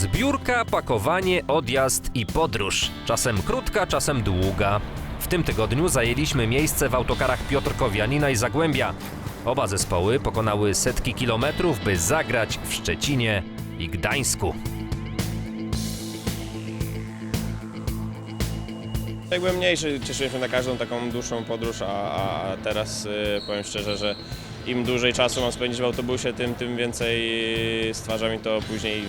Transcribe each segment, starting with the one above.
Zbiórka, pakowanie, odjazd i podróż. Czasem krótka, czasem długa. W tym tygodniu zajęliśmy miejsce w autokarach Piotrkowianina i Zagłębia. Oba zespoły pokonały setki kilometrów, by zagrać w Szczecinie i Gdańsku. Jak byłem mniejszy, cieszyłem się na każdą taką dłuższą podróż, a, a teraz y, powiem szczerze, że im dłużej czasu mam spędzić w autobusie, tym, tym więcej stwarza mi to później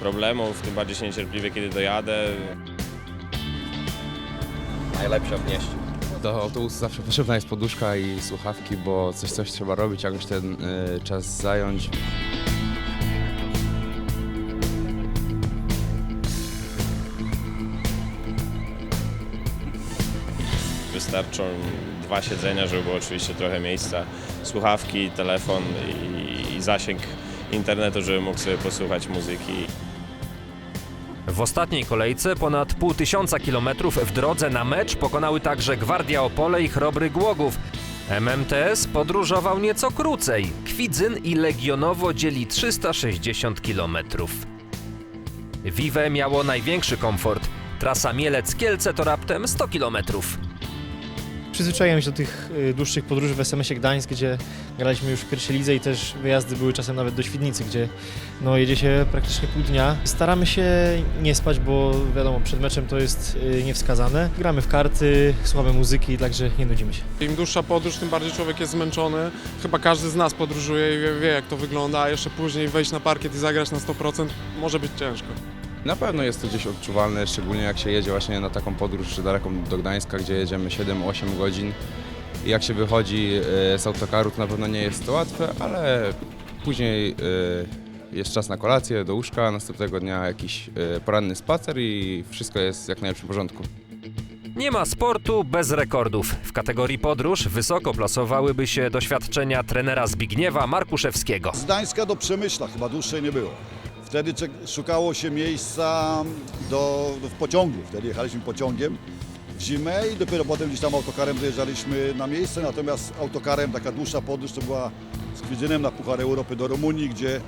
problemów, tym bardziej się niecierpliwie, kiedy dojadę. najlepsza w mieście. Do autobusu zawsze potrzebna jest poduszka i słuchawki, bo coś coś trzeba robić, jakoś ten y, czas zająć. Wystarczą dwa siedzenia, żeby było oczywiście trochę miejsca, słuchawki, telefon i, i zasięg internetu, żeby mógł sobie posłuchać muzyki. W ostatniej kolejce ponad pół tysiąca kilometrów w drodze na mecz pokonały także Gwardia Opole i Chrobry Głogów. MMTS podróżował nieco krócej. Kwidzyn i Legionowo dzieli 360 kilometrów. Vive miało największy komfort. Trasa Mielec-Kielce to raptem 100 kilometrów. Przyzwyczaiłem się do tych y, dłuższych podróży w SMS-ie Gdańsk, gdzie graliśmy już w pierwszej lidze i też wyjazdy były czasem nawet do Świdnicy, gdzie no, jedzie się praktycznie pół dnia. Staramy się nie spać, bo wiadomo, przed meczem to jest y, niewskazane. Gramy w karty, słuchamy muzyki, także nie nudzimy się. Im dłuższa podróż, tym bardziej człowiek jest zmęczony. Chyba każdy z nas podróżuje i wie, wie jak to wygląda, a jeszcze później wejść na parkiet i zagrać na 100% może być ciężko. Na pewno jest to gdzieś odczuwalne, szczególnie jak się jedzie właśnie na taką podróż daleką do Gdańska, gdzie jedziemy 7-8 godzin. I jak się wychodzi y, z autokaru, to na pewno nie jest to łatwe, ale później y, jest czas na kolację, do łóżka, następnego dnia jakiś y, poranny spacer i wszystko jest jak najlepszym porządku. Nie ma sportu bez rekordów. W kategorii podróż wysoko plasowałyby się doświadczenia trenera Zbigniewa Markuszewskiego. Z Gdańska do Przemyśla chyba dłuższej nie było. Wtedy szukało się miejsca do, do, w pociągu. Wtedy jechaliśmy pociągiem w zimę i dopiero potem gdzieś tam autokarem dojeżdżaliśmy na miejsce. Natomiast autokarem taka dłuższa podróż to była z Kwidzynem na Puchar Europy do Rumunii, gdzie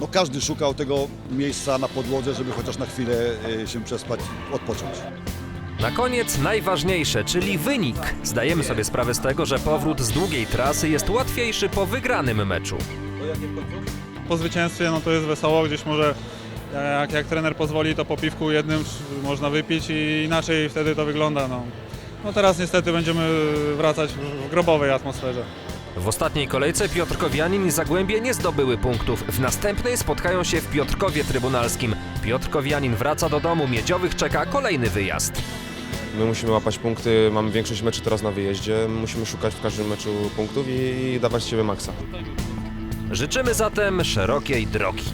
no, każdy szukał tego miejsca na podłodze, żeby chociaż na chwilę e, się przespać, odpocząć. Na koniec najważniejsze, czyli wynik. Zdajemy sobie sprawę z tego, że powrót z długiej trasy jest łatwiejszy po wygranym meczu. Po zwycięstwie no to jest wesoło, gdzieś może jak, jak trener pozwoli to po piwku jednym można wypić i inaczej wtedy to wygląda. No. no teraz niestety będziemy wracać w grobowej atmosferze. W ostatniej kolejce Piotrkowianin i Zagłębie nie zdobyły punktów. W następnej spotkają się w Piotrkowie Trybunalskim. Piotrkowianin wraca do domu, Miedziowych czeka kolejny wyjazd. My musimy łapać punkty, mamy większość meczy teraz na wyjeździe, musimy szukać w każdym meczu punktów i dawać siebie maksa. Życzymy zatem szerokiej drogi.